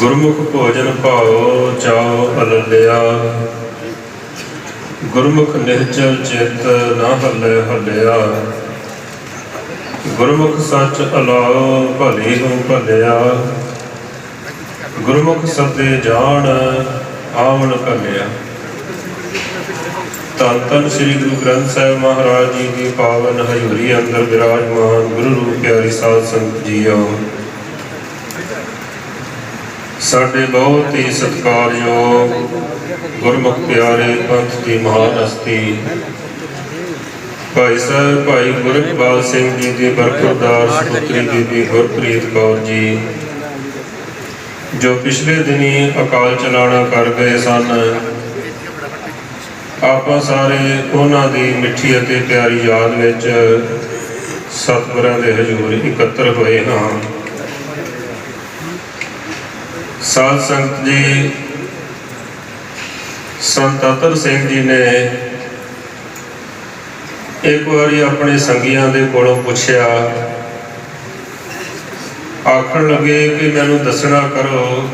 ਗੁਰਮੁਖ ਭੋਜਨ ਭਾਉ ਚਾਉ ਅਲਲਿਆ। ਗੁਰਮੁਖ ਨਿਹਚਲ ਚਿਤ ਨਾ ਹੱਲੇ ਹੱਲਿਆ। ਗੁਰਮੁਖ ਸੱਚ ਅਲਾਉ ਭਲੇ ਹੋ ਭਲਿਆ। ਗੁਰਮੁਖ ਸਦੇ ਜਾਣ ਆਵਣ ਕਲਿਆ ਧੰਨ ਧੰਨ ਸ੍ਰੀ ਗੁਰੂ ਗ੍ਰੰਥ ਸਾਹਿਬ ਮਹਾਰਾਜ ਜੀ ਦੀ ਪਾਵਨ ਹਜ਼ੂਰੀ ਅੰਦਰ ਬਿਰਾਜਮਾਨ ਗੁਰੂ ਰੂਪ ਪਿਆਰੀ ਸਾਧ ਸੰਗਤ ਜੀਓ ਸਾਡੇ ਬਹੁਤ ਹੀ ਸਤਿਕਾਰਯੋਗ, ਗੁਰਮੁਖ ਪਿਆਰੇ ਪੰਥ ਦੀ ਮਹਾਨ ਹਸਤੀ ਭਾਈ ਸਾਹਿਬ, ਭਾਈ ਗੁਰਕਬਾਲ ਸਿੰਘ ਜੀ ਦੀ ਬਰਖੁਰਦਾਰ ਸੁਪੁੱਤਰੀ ਬੀਬੀ ਗੁਰਪ੍ਰੀਤ ਕੌਰ ਜੀ, ਜੋ ਪਿਛਲੇ ਦਿਨੀ ਅਕਾਲ ਚਲਾਣਾ ਕਰ ਗਏ ਸਨ। ਆਪਾਂ ਸਾਰੇ ਉਹਨਾਂ ਦੀ ਮਿੱਠੀ ਅਤੇ ਪਿਆਰੀ ਯਾਦ ਵਿੱਚ ਸਤਿਗੁਰਾਂ ਦੇ ਹਜ਼ੂਰ ਇਕੱਤਰ ਹੋਏ ਹਾਂ। ਸਾਧ ਸੰਗਤ ਜੀ, ਸੰਤ ਅਤਰ ਸਿੰਘ ਜੀ ਨੇ ਇੱਕ ਵਾਰੀ ਆਪਣੇ ਸੰਗੀਆਂ ਦੇ ਕੋਲੋਂ ਪੁੱਛਿਆ, ਆਖਣ ਲੱਗੇ ਕਿ ਮੈਨੂੰ ਦੱਸਣਾ ਕਰੋ,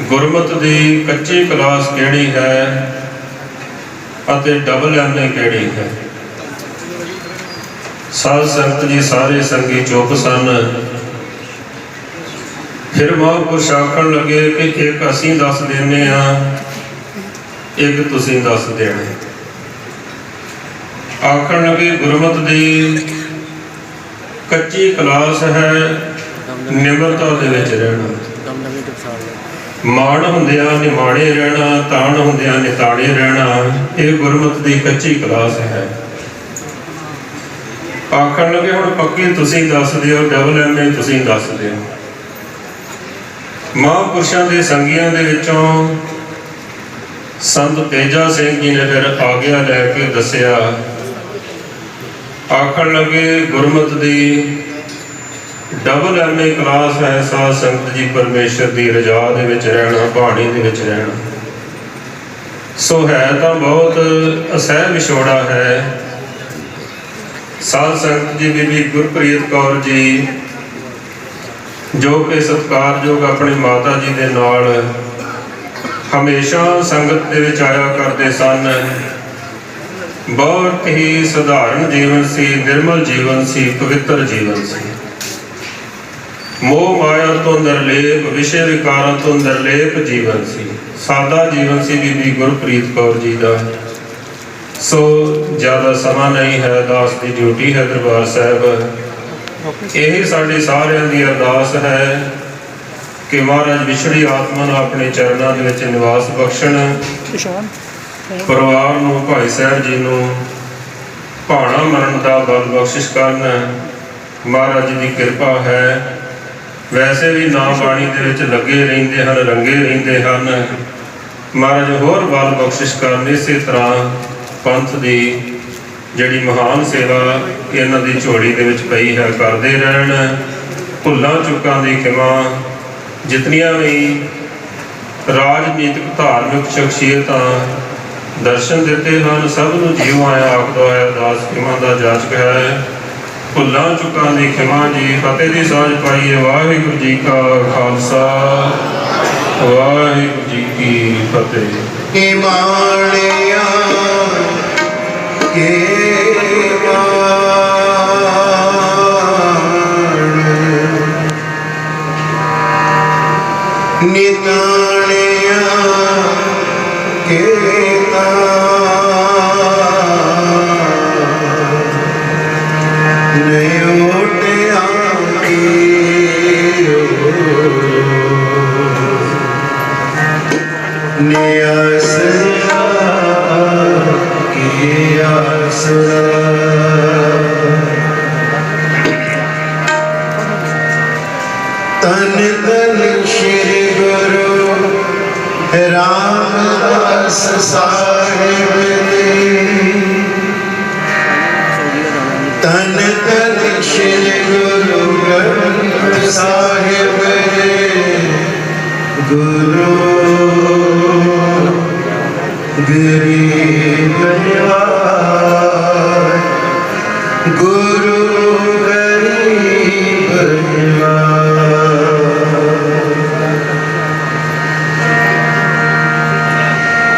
ਗੁਰਮਤ ਦੀ ਕੱਚੀ ਕਲਾਸ ਕਿਹੜੀ ਹੈ ਅਤੇ ਡਬਲ ਐਮਏ ਕਿਹੜੀ ਹੈ? ਸਾਧ ਸੰਗਤ ਜੀ, ਸਾਰੇ ਸੰਗੀ ਚੁੱਪ ਸਨ। ਫਿਰ ਮਹਾਂਪੁਰਸ਼ ਆਖਣ ਲੱਗੇ ਕਿ ਇੱਕ ਅਸੀਂ ਦੱਸ ਦਿੰਨੇ ਆ, ਇੱਕ ਤੁਸੀਂ ਦੱਸ ਦੇਣੇ। ਆਖਣ ਲੱਗੇ, ਗੁਰਮਤ ਦੀ ਕੱਚੀ ਕਲਾਸ ਹੈ, ਨਿਮਰਤਾ ਦੇ ਵਿੱਚ ਰਹਿਣਾ। ਮਾਣ ਹੁੰਦਿਆਂ ਨਿਮਾਣੇ ਰਹਿਣਾ, ਤਾਣ ਹੁੰਦਿਆਂ ਨਿਤਾਣੇ ਰਹਿਣਾ, ਇਹ ਗੁਰਮਤ ਦੀ ਕੱਚੀ ਕਲਾਸ ਹੈ। ਆਖਣ ਲੱਗੇ, ਹੁਣ ਪੱਕੀ ਤੁਸੀਂ ਦੱਸ ਦਿਓ ਡਬਲ ਐਮਏ ਤੁਸੀਂ ਦੱਸ ਦਿਓ। ਮਹਾਂਪੁਰਸ਼ਾਂ ਦੇ ਸੰਗੀਆਂ ਦੇ ਵਿੱਚੋਂ ਸੰਤ ਤੇਜਾ ਸਿੰਘ ਜੀ ਨੇ ਫਿਰ ਆਗਿਆ ਲੈ ਕੇ ਦੱਸਿਆ, ਆਖਣ ਲੱਗੇ, ਗੁਰਮਤ ਦੀ ਡਬਲ ਐਮਏ ਕਲਾਸ ਹੈ ਸਾਧ ਸੰਗਤ ਜੀ, ਪਰਮੇਸ਼ਰ ਦੀ ਰਜਾ ਦੇ ਵਿੱਚ ਰਹਿਣਾ, ਬਾਣੀ ਦੇ ਵਿੱਚ ਰਹਿਣਾ। ਸੋ ਹੈ ਤਾਂ ਬਹੁਤ ਅਸਹਿ ਵਿਛੋੜਾ ਹੈ। ਸਾਧ ਸੰਗਤ ਜੀ, ਬੀਬੀ ਗੁਰਪ੍ਰੀਤ ਕੌਰ ਜੀ ਜੋ ਕਿ ਸਤਿਕਾਰਯੋਗ ਆਪਣੀ ਮਾਤਾ ਜੀ ਦੇ ਨਾਲ ਹਮੇਸ਼ਾ ਸੰਗਤ ਦੇ ਵਿੱਚ ਆਇਆ ਕਰਦੇ ਸਨ। ਬਹੁਤ ਹੀ ਸਧਾਰਨ ਜੀਵਨ ਸੀ, ਨਿਰਮਲ ਜੀਵਨ ਸੀ, ਪਵਿੱਤਰ ਜੀਵਨ ਸੀ। ਮੋਹ ਮਾਇਆ ਤੋਂ ਨਿਰਲੇਪ, ਵਿਸ਼ੇ ਵਿਕਾਰਾਂ ਤੋਂ ਨਿਰਲੇਪ ਜੀਵਨ ਸੀ। ਸਾਦਾ ਜੀਵਨ ਸੀ ਬੀਬੀ ਗੁਰਪ੍ਰੀਤ ਕੌਰ ਜੀ ਦਾ। ਸੋ ਜ਼ਿਆਦਾ ਸਮਾਂ ਨਹੀਂ ਹੈ, ਦਾਸ ਦੀ ਡਿਊਟੀ ਹੈ ਦਰਬਾਰ ਸਾਹਿਬ। ਇਹ ਸਾਡੀ ਸਾਰਿਆਂ ਦੀ ਅਰਦਾਸ ਹੈ ਕਿ ਮਹਾਰਾਜ ਵਿਛੜੀ ਆਤਮਾ ਨੂੰ ਆਪਣੇ ਚਰਨਾਂ ਦੇ ਵਿੱਚ ਨਿਵਾਸ ਬਖਸ਼ਣ। ਪਰਿਵਾਰ ਨੂੰ ਭਾਈ ਸਾਹਿਬ ਜੀ ਨੂੰ ਭਾਣਾ ਮਰਨ ਦਾ ਬਲ ਬਖਸ਼ਿਸ਼ ਕਰਨ। ਮਹਾਰਾਜ ਜੀ ਦੀ ਕਿਰਪਾ ਹੈ। ਵੈਸੇ ਵੀ ਨਾਮ ਬਾਣੀ ਦੇ ਵਿੱਚ ਲੱਗੇ ਰਹਿੰਦੇ ਹਨ ਰੰਗੇ ਰਹਿੰਦੇ ਹਨ। ਮਹਾਰਾਜ ਹੋਰ ਬਲ ਬਖਸ਼ਿਸ਼ ਕਰਨ ਇਸੇ ਤਰ੍ਹਾਂ ਪੰਥ ਦੀ ਜਿਹੜੀ ਮਹਾਨ ਸੇਵਾ ਇਹਨਾਂ ਦੀ ਝੋਲੀ ਦੇ ਵਿੱਚ ਪਈ ਹੈ, ਕਰਦੇ ਰਹਿਣ। ਭੁੱਲਾਂ, ਚੁੱਕਾਂ ਦੀ ਖਿਮਾ, ਜਿਤਨੀਆਂ ਵੀ ਰਾਜਨੀਤਿਕ, ਧਾਰਮਿਕ ਸ਼ਖਸੀਅਤਾਂ ਦਰਸ਼ਨ ਦਿੱਤੇ ਹਨ, ਸਭ ਨੂੰ ਜੀਵ ਆਇਆ ਆਖਦਾ ਹੈ, ਦਾਸ ਖਿਮਾ ਦਾ ਜਾਚਕ ਹੈ। ਭੁੱਲਾਂ, ਚੁੱਕਾਂ ਦੀ ਖਿਮਾ ਜੀ, ਫਤਿਹ ਦੀ ਸਾਂਝ ਪਾਈਏ ਵਾਹਿਗੁਰੂ ਜੀ ਕਾ ਖਾਲਸਾ। ਵਾਹਿਗੁਰੂ ਜੀ ਕੀ ਫਤਿਹ। ਇਮਾਣਿਆ ਕੇ ਨਿਤਾਣਿਆ ਕੇ ਤਾਣ ਨਿਉਟਿਆ ਕੀਰੋ ਨਿਆਸਰਾ ਕੀ ਤਨ ਤਨ ਸ਼੍ਰੀ ਰਾਮਦਾਸ ਸਾਹਿਬ ਜੀ ਤਨ ਤਨ ਸ਼੍ਰੀ ਗੁਰੂ ਗ੍ਰੰਥ ਸਾਹਿਬ ਜੀ। ਗੁਰੂ ਗਰੀਬ ਨਿਵਾਜ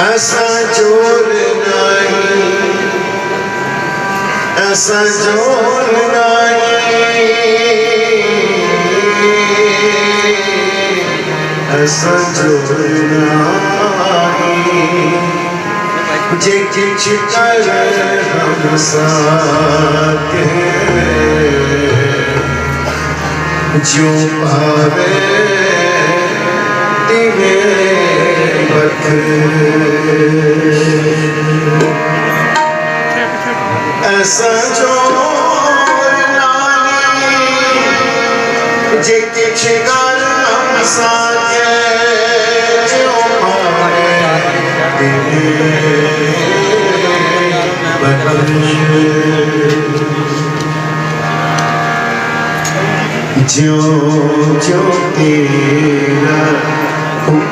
ਐਸਾ ਜੋਰ ਨਹੀਂ ਐਸਾ ਜੋਰ ਨਹੀਂ ਐਸਾ ਜੋਰ ਨਹੀਂ ਜੇ ਕਿਛ ਕਰ ਹਮ ਸਾਕੇ ਜੋ ਭਾਵੇ ਤਿਵੇਂ ਬਖਰੇ ਐਸਾ ਜੋਰ ਨਾਨੀ ਜੇ ਕਿਛ ਕਰ ਹਮ ਸਾਕੇ ਜੋ ਭਾਵੇ ਤਿਵੇਂ ਬਖਰੇ ਜੋ ਜੋ ਤੇਰਾ